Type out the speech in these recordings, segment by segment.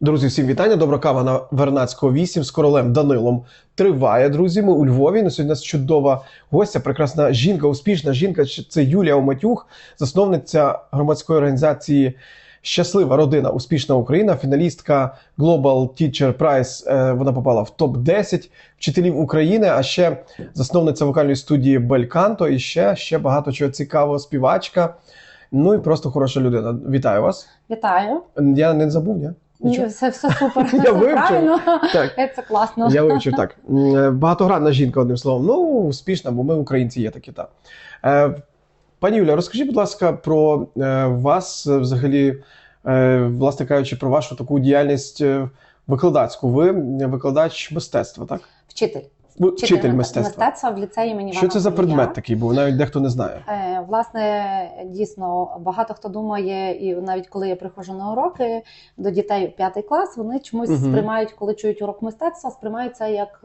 Друзі, всім вітання. Добра кава на Вернацького 8 з королем Данилом триває. Друзі, ми у Львові. На сьогодні у нас чудова гостя, прекрасна жінка, успішна жінка. Це Юлія Оматюх, засновниця громадської організації Щаслива родина, успішна Україна, фіналістка Global Teacher Prize. Е, Вона попала в топ 10 вчителів України. А ще засновниця вокальної студії Бельканто. І ще, ще багато чого цікавого, співачка. Ну і просто хороша людина. Вітаю вас. Вітаю. Я не забув, ні? Ні, Нічого? все, все супер. Я все вивчив. правильно. Так. Це класно. Я вивчив так. Багатогранна жінка, одним словом. Ну, успішна, бо ми українці є такі. Так. Е, пані Юля, розкажіть, будь ласка, про е, вас, взагалі, е, власне кажучи, про вашу таку діяльність викладацьку. Ви викладач мистецтва, так? Вчитель. Ви вчитель мистецтва. мистецтва в ліцеї імені Що це за предмет такий, був? навіть дехто не знає. Е, Власне, дійсно, багато хто думає, і навіть коли я приходжу на уроки до дітей у п'ятий клас, вони чомусь угу. сприймають, коли чують урок мистецтва, сприймають це як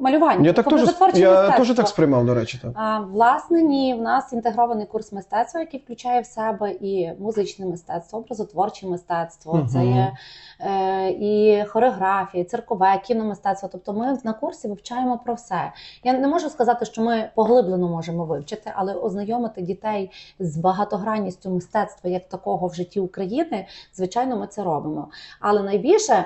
малювання. Я так теж я теж так сприймав, до речі. Так. А, власне, ні, в нас інтегрований курс мистецтва, який включає в себе і музичне мистецтво, образотворче мистецтво, це є е, і хореографія, і циркове, кіномистецтво. Тобто ми на курсі вивчаємо про все. Я не можу сказати, що ми поглиблено можемо вивчити, але ознайомити дітей з багатогранністю мистецтва як такого в житті України, звичайно, ми це робимо. Але найбільше.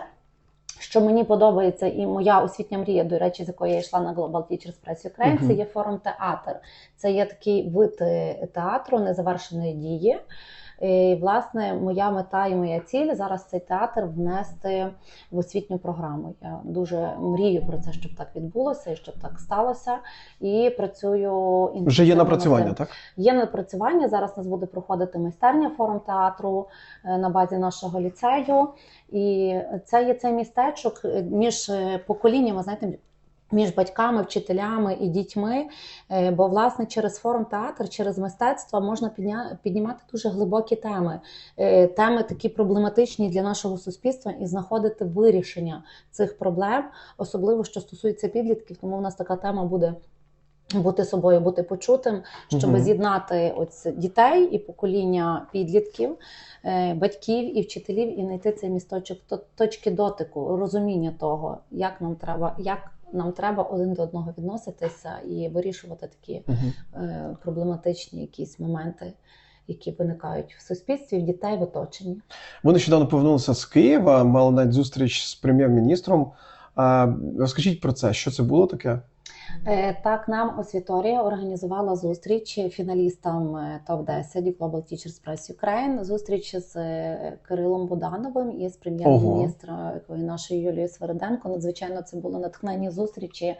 Що мені подобається, і моя освітня мрія, до речі, з якої я йшла на Global Teachers Press Ukraine, Мгм. це є форум театр. Це є такий вид е, театру незавершеної дії. І, власне, моя мета і моя ціль зараз цей театр внести в освітню програму. Я дуже мрію про це, щоб так відбулося і щоб так сталося. І працюю Вже є напрацювання, так? Є напрацювання. Зараз у нас буде проходити майстерня форум театру е, на базі нашого ліцею. І це є цей містечок е, між е, поколіннями, знаєте. Між батьками, вчителями і дітьми, Е, бо власне через форум театр, через мистецтво можна піднімати дуже глибокі теми, Е, теми такі проблематичні для нашого суспільства, і знаходити вирішення цих проблем, особливо що стосується підлітків. Тому у нас така тема буде бути собою, бути почутим, щоб Мгм. з'єднати ось дітей і покоління підлітків, е, батьків і вчителів, і знайти цей місточок точки дотику, розуміння того, як нам треба, як нам треба один до одного відноситися і вирішувати такі е, проблематичні якісь моменти, які виникають в суспільстві, в дітей в оточенні. Ви нещодавно повернулися з Києва, мали навіть зустріч з прем'єр-міністром. Розкажіть про це, що це було таке? Е, Так, нам освіторія організувала зустріч фіналістам е, топ-10 Global Teachers Press Ukraine. Зустріч з е, Кирилом Будановим і з прем'єр-міністром нашою Юлією Свериденко. Надзвичайно це було натхнення зустрічі.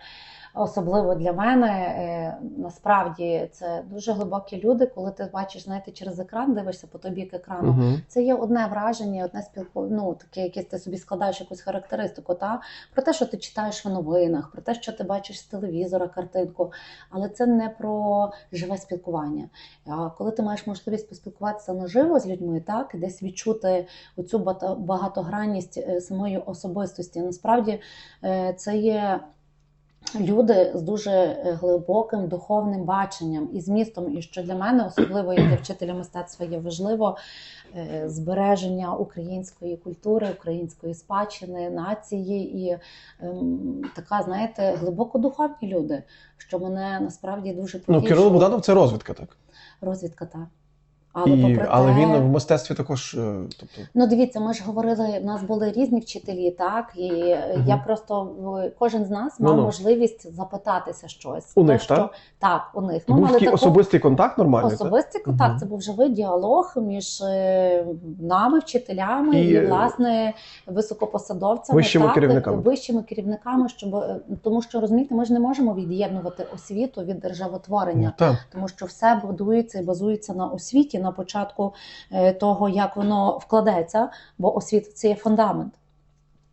Особливо для мене Е, насправді це дуже глибокі люди. Коли ти бачиш, знаєте, через екран дивишся по тобі екрану. Угу. Це є одне враження, одне спілкування, ну таке, якесь ти собі складаєш якусь характеристику, та про те, що ти читаєш в новинах, про те, що ти бачиш з телевізора, картинку. Але це не про живе спілкування. А коли ти маєш можливість поспілкуватися наживо з людьми, так і десь відчути оцю багатогранність е, самої особистості, насправді е, це є. Люди з дуже е, глибоким духовним баченням і змістом, і що для мене, особливо як для вчителя мистецтва, є важливо е, збереження української культури, української спадщини, нації і ем, така, знаєте, глибоко духовні люди, що мене насправді дуже Ну, потішило. Кирило Буданов це розвідка, так. розвідка та. Але, І, попри але те, він в мистецтві також. е, Тобто, Ну, дивіться, ми ж говорили, в нас були різні вчителі, так і Мгм. я просто кожен з нас мав Ну-ну. можливість запитатися щось. У То, них, що, так? Так, у них. був мали такий таку- особистий контакт нормальний. Особистий Мгм. контакт, це був живий діалог між е, нами, вчителями, І, і, е, власне високопосадовцями, вищими так, керівниками. вищими керівниками, щоб тому, що розумієте, ми ж не можемо від'єднувати освіту від державотворення. Ну. Тому що все будується і базується на освіті на початку е, того, як воно вкладеться, бо освіта це є фундамент.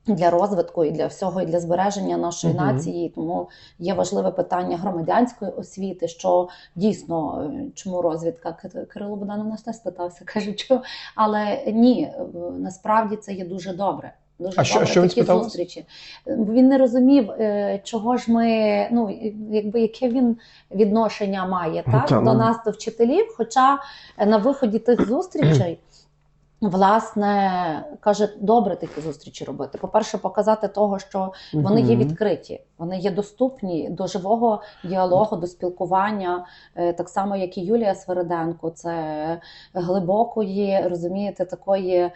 Для розвитку і для всього, і для збереження нашої Мгм. нації, тому є важливе питання громадянської освіти. Що дійсно е, чому розвідка Кирило Кирило у нас не спитався, кажучи, але ні, насправді це є дуже добре. Дуже А що- що він такі спитав зустрічі. Він не розумів, е, чого ж ми, ну якби яке він відношення має так Та, до ну. нас, до вчителів. Хоча е, на виході тих зустрічей власне каже, добре такі зустрічі робити. По-перше, показати того, що вони є відкриті, вони є доступні до живого діалогу, до спілкування, Е, так само, як і Юлія Свериденко. Це глибокої, розумієте, такої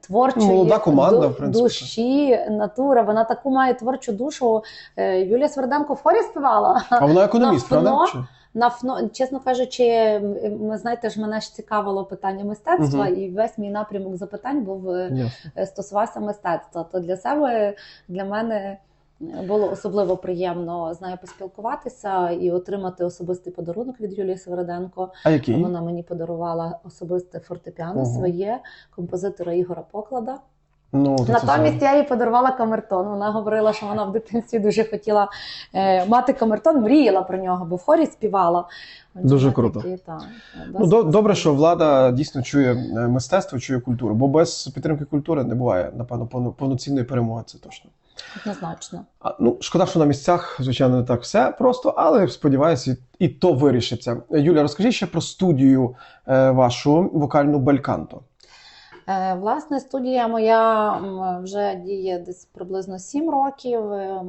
творчої Молода команда, в принципі. душі, натура. Вона таку має творчу душу. Е, Юлія Свериденко в хорі співала. А вона економіст, правда? На ФНО, чесно кажучи, ми знаєте ж, мене ж цікавило питання мистецтва, Мгм. і весь мій напрямок запитань був е, Ясно. е, стосувався мистецтва. То для себе для мене було особливо приємно з нею поспілкуватися і отримати особистий подарунок від Юлії Североденко. А який? Вона мені подарувала особисте фортепіано Ого. своє композитора Ігора Поклада. Ну, то це Натомість я їй подарувала камертон. Вона говорила, що вона в дитинстві дуже хотіла е, мати камертон, мріяла про нього, бо в хорі співала. Дуже круто. такі, та, Ну, до- добре, що влада дійсно чує е, мистецтво, чує культуру, бо без підтримки культури не буває, напевно, повно- повноцінної перемоги, це точно. однозначно. А, ну, шкода, що на місцях, звичайно, не так все просто, але сподіваюся, і, і то вирішиться. Юля, розкажіть ще про студію е, вашу вокальну Бельканто. Е, Власне, студія моя вже діє десь приблизно 7 років. Е,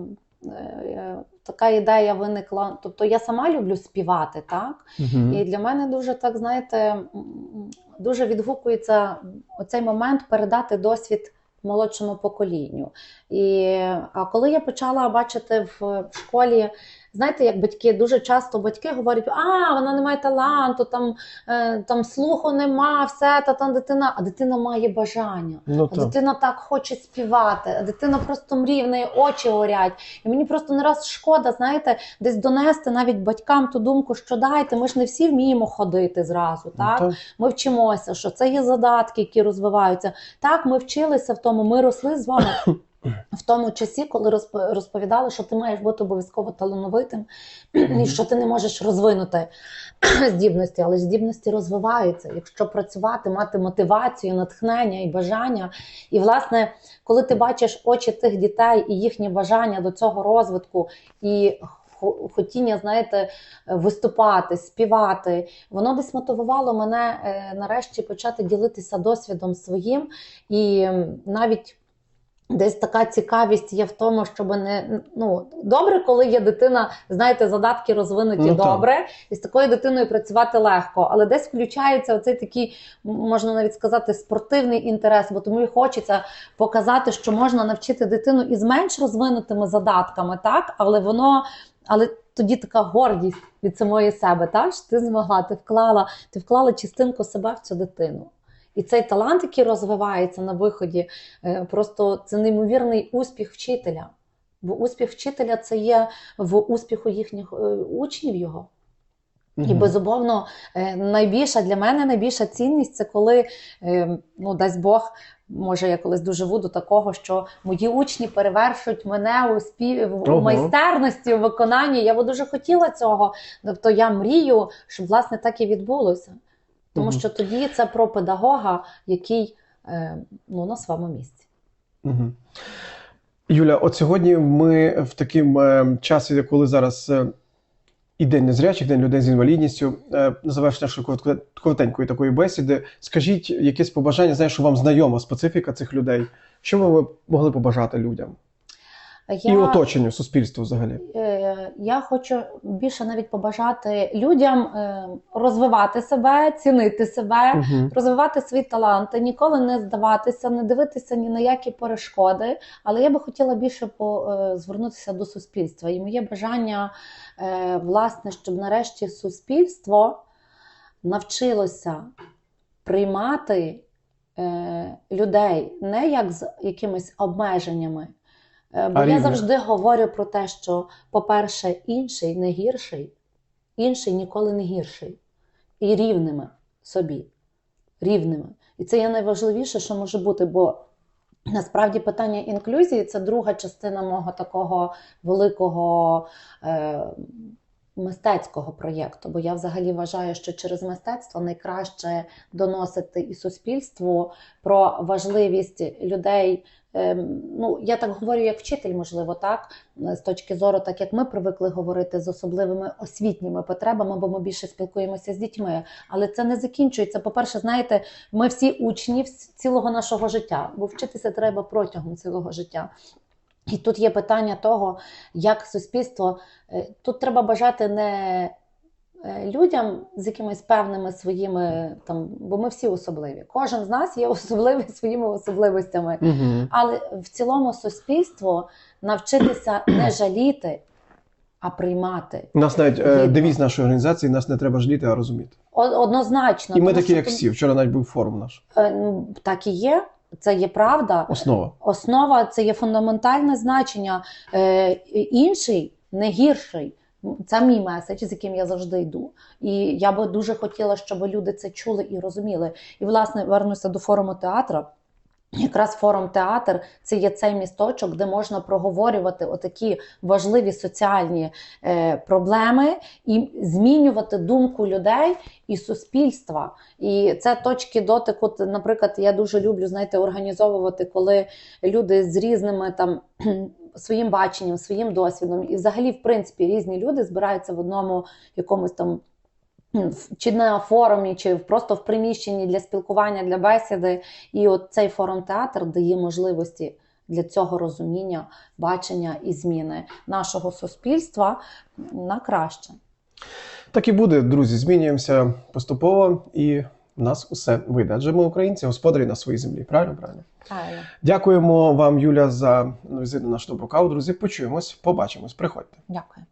е, Така ідея виникла. Тобто я сама люблю співати, так? І для мене дуже так, знаєте, дуже відгукується оцей момент передати досвід молодшому поколінню. І, а коли я почала бачити в школі, знаєте, як батьки, дуже часто батьки говорять, а вона не має таланту, там, е, там слуху нема, все, та там дитина, а дитина має бажання. Ну, А дитина так хоче співати, а дитина просто мріє, в неї очі горять. І мені просто не раз шкода, знаєте, десь донести навіть батькам ту думку, що дайте, ми ж не всі вміємо ходити зразу. Так? Ну. Ми вчимося, що це є задатки, які розвиваються. Так, ми вчилися в тому, ми росли з вами. В тому часі, коли розповідали, що ти маєш бути обов'язково талановитим, і що ти не можеш розвинути здібності, але здібності розвиваються. Якщо працювати, мати мотивацію, натхнення і бажання. І, власне, коли ти бачиш очі тих дітей і їхнє бажання до цього розвитку і хо- хотіння, знаєте, виступати, співати, воно десь мотивувало мене е, нарешті почати ділитися досвідом своїм. І навіть десь така цікавість є в тому, щоб не ну добре, коли є дитина, знаєте, задатки розвинуті Ну, так. добре, і з такою дитиною працювати легко. Але десь включається оцей такий, можна навіть сказати, спортивний інтерес, бо тому і хочеться показати, що можна навчити дитину із менш розвинутими задатками, так, але воно. Але тоді така гордість від самої себе, так? що ти змогла, ти вклала, ти вклала частинку себе в цю дитину. І цей талант, який розвивається на виході, е, просто це неймовірний успіх вчителя. Бо успіх вчителя це є в успіху їхніх е, учнів його. І безумовно, е, найбільша для мене найбільша цінність це коли, ну дасть Бог, може я колись доживу до такого, що мої учні перевершують мене у спів у майстерності, у виконанні. Я би дуже хотіла цього. Тобто я мрію, щоб власне так і відбулося. Тому Мгм. що тоді це про педагога, який е, ну, на своєму місці. Мгм. Юля, от сьогодні ми в такому е, часі, коли зараз е, і День незрячих, День людей з інвалідністю, е, завершення нашої коротенької такої бесіди, скажіть якесь побажання, знаю, що вам знайома специфіка цих людей. Що ви могли побажати людям? Я... І оточенню, суспільству взагалі. Е, Я хочу більше навіть побажати людям е, розвивати себе, цінити себе, Угу. розвивати свої таланти, ніколи не здаватися, не дивитися ні на які перешкоди. Але я би хотіла більше по, е, звернутися до суспільства. І моє бажання, власне, щоб нарешті суспільство навчилося приймати людей не як з якимись обмеженнями. Е, Бо А я рівних. завжди говорю про те, що, по-перше, інший не гірший, інший ніколи не гірший. І рівними собі. Рівними. І це є найважливіше, що може бути, бо насправді питання інклюзії це друга частина мого такого великого е, мистецького проєкту. Бо я взагалі вважаю, що через мистецтво найкраще доносити і суспільству про важливість людей. Ем, Ну, я так говорю як вчитель, можливо, так з точки зору, так як ми привикли говорити з особливими освітніми потребами, бо ми більше спілкуємося з дітьми. Але це не закінчується. По-перше, знаєте, ми всі учні цілого нашого життя, бо вчитися треба протягом цілого життя. І тут є питання того, як суспільство е, тут треба бажати не е, людям з якимись певними своїми там, бо ми всі особливі. Кожен з нас є особливий своїми особливостями. Угу. Але в цілому суспільство навчитися не жаліти, а приймати. У нас навіть е, девіз нашої організації нас не треба жаліти, а розуміти. Однозначно. І ми такі, що як всі. Вчора навіть був форум наш. Е, ну, Так і є. Це є правда. Основа. Основа це є фундаментальне значення. Е, інший не гірший. Це мій меседж, з яким я завжди йду. І я би дуже хотіла, щоб люди це чули і розуміли. І, власне, вернуся до форуму театру. Якраз форум театр це є цей місточок, де можна проговорювати отакі важливі соціальні е, проблеми і змінювати думку людей і суспільства. І це точки дотику. Наприклад, я дуже люблю знаєте, організовувати, коли люди з різними там. Своїм баченням, своїм досвідом, і взагалі, в принципі, різні люди збираються в одному якомусь там чи на форумі, чи просто в приміщенні для спілкування, для бесіди. І от цей форум театр дає можливості для цього розуміння, бачення і зміни нашого суспільства на краще. Так і буде, друзі. Змінюємося поступово, і в нас усе вийде. Адже ми українці, господарі на своїй землі. Правильно, правильно. Правильно. Дякуємо вам, Юля, за візит на наш доброкау. Друзі, почуємось, побачимось. Приходьте. Дякую.